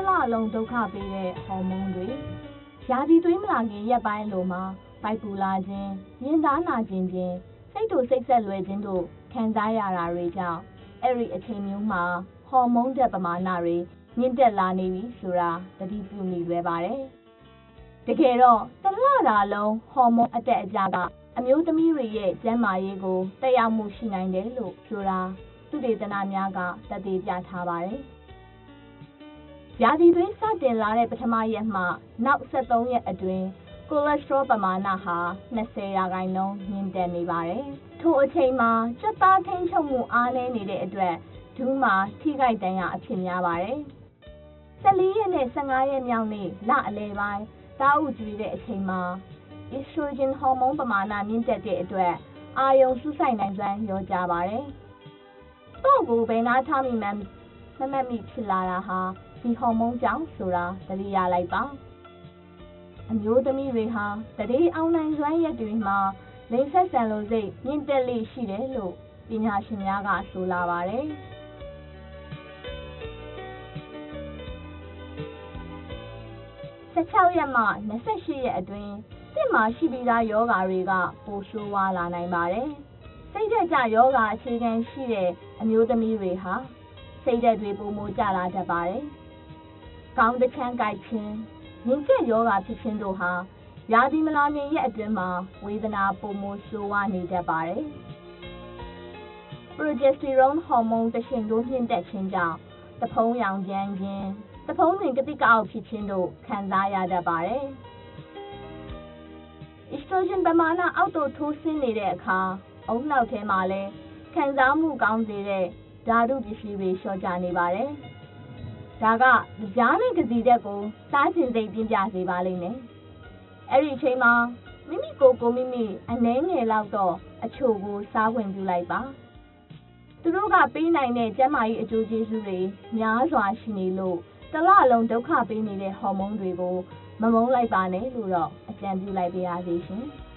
တစ်လလုံးဒုက္ခပေးတဲ့ဟော်မုန်းတွေရာသီသွေးမလာခင်ရက်ပိုင်းလိုမှာပိုက်ပူလာခြင်းရင်သားနာခြင်းဖြင့်စိတ်တို့စိတ်ဆက်လွယ်ခြင်းတို့ခံစားရတာတွေကြောင့်အဲ့ဒီအချိန်မျိုးမှာဟော်မုန်းတဲ့ပမာဏတွေမြင့်တက်လာနေပြီဆိုတာသတိပြုမိလွယ်ပါတယ်။တကယ်တော့တစ်လတာလုံးဟော်မုန်းအတက်အကျကအမျိုးသမီးတွေရဲ့ကျန်းမာရေးကိုတက်ရောက်မှုရှိနိုင်တယ်လို့ဆိုတာသုတေသနများကသက်သေပြထားပါတယ်။ ရာသီသွေးစတင်လာတဲ့ပထမရက်မှနောက်73ရက်အတွင်းကိုလက်စထရောပမာဏဟာ20ရာခိုင်နှုန်းမြင့်တက်နေပါတယ်။ထိုအချိန်မှာစက်သားထိန်းချုပ်မှုအားနည်းနေတဲ့အတွက်ဒူးမှာထိခိုက်ဒဏ်ရာအဖြစ်များပါတယ်။14ရက်နဲ့15ရက်မြောက်နေ့လအလဲပိုင်းတာအုပ်ကြွေတဲ့အချိန်မှာ estrogen ဟော်မုန်းပမာဏမြင့်တက်တဲ့အတွက်အာယုံစုဆိုင်နိုင်စွမ်းရောကြပါတယ်။တော့ကိုဘယ်နာထားမိမှန်းမမတ်မိဖြစ်လာတာဟာ ဒီဟော်မုန်းကြောင့်ဆိုတာသတိရလိုက်ပါ။အမျိုးသမီးတွေဟာတရေအောင်နိုင်စွမ်းရက်တွေမှာလိင်ဆက်ဆံလိုစိတ်မြင့်တက်လေရှိတယ်လို့ပညာရှင်များကဆိုလာပါတယ်။16ရက်မှ28ရက်အတွင်းစစ်မှာရှိပြီးသားယောဂါတွေကပိုဆိုးဝါးလာနိုင်ပါတယ်။စိတ်သက်ကြယောဂါအခြေခံရှိတဲ့အမျိုးသမီးတွေဟာစိတ်သက်တွေပုံမိုကြလာတတ်ပါတယ်။ ကောင်းတချမ်းကြိုက်ခြင်းရင်ကျက်ယောဂါဖြစ်ခြင်းတို့ဟာရာသီမလာမီရဲ့အတွင်းမှာဝေဒနာပုံမိုဆိုးဝါးနေတတ်ပါတယ်။ progesterone ဟော်မုန်းတရှင်တို့မြင့်တက်ခြင်းကြောင့်တဖုံးရောင်ကျန်းခြင်းတဖုံးတွင်ကတိကအောက်ဖြစ်ခြင်းတို့ခံစားရတတ်ပါတယ်။ estrogen ပမာဏအောက်သို့ထိုးဆင်းနေတဲ့အခါအုံနောက်ထဲမှာလည်းခံစားမှုကောင်းစေတဲ့ဓာတုပစ္စည်းတွေလျှော့ကျနေပါတယ်။ ဒါကကြားနဲ့ကစီတက်ကိုစားကျင်စိတ်ပြင်းပြစေပါလိမ့်မယ်။အဲ့ဒီအချိန်မှာမိမိကိုယ်ကိုမိမိအနှဲငယ်လောက်တော့အချို့ကိုစားဝင်ပြလိုက်ပါ။သူတို့ကပေးနိုင်တဲ့ကျန်းမာရေးအကျိုးကျေးဇူးတွေများစွာရှိနေလို့တလလုံးဒုက္ခပေးနေတဲ့ဟော်မုန်းတွေကိုမမုန်းလိုက်ပါနဲ့လို့တော့အကြံပြုလိုက်ပါရစေရှင်။